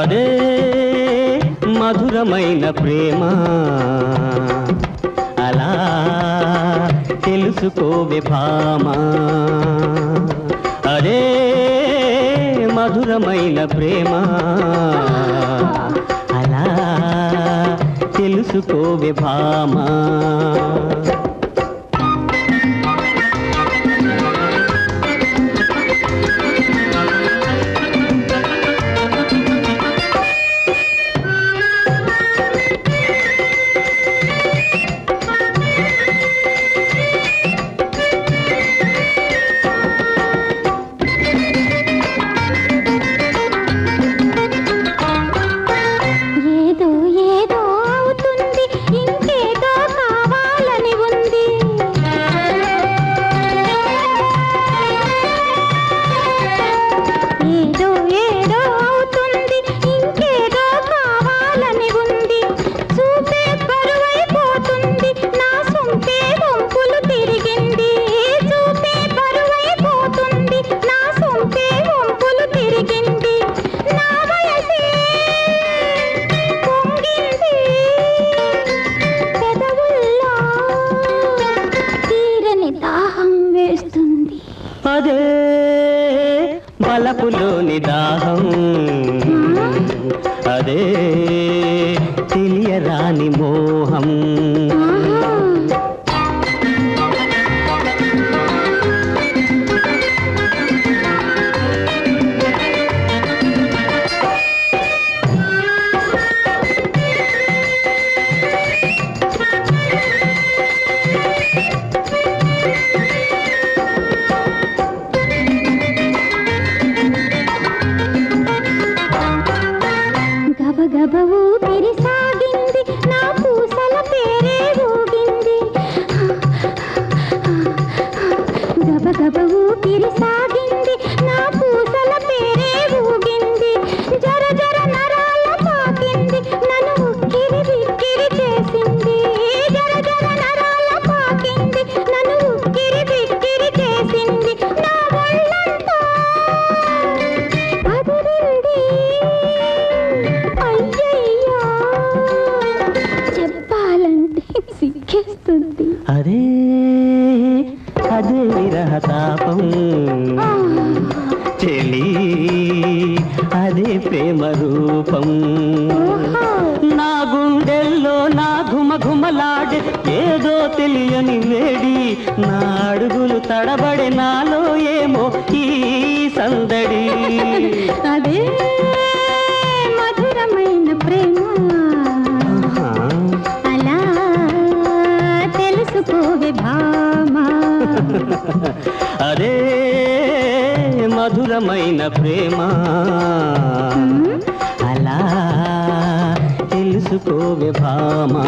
అదే మధురమైన ప్రేమ. అలా తెలుసుకోవే భామా. అదే మధురమైన ప్రేమ. అలా తెలుసుకోవే భామా. అదే బలపులోని దాహం. అదే తెలియరాని మోహం. ఊపిరి సాగింది నా పూసల పేరే ఊగింది. ఊపిరి సాగింది ప్రేమ రూపం నా గుండెల్లో నా ఘుమ ఘుమలాడే ఏదో తెలియని వేడి. నా అడుగులు తడబడే నాలో ఏమో ఈ సందడి. అదే మధురమైన ప్రేమ. అలా తెలుసుకోవే భామా. అదే మధురమైన ప్రేమ. అలా తెలుసుకోవే భామా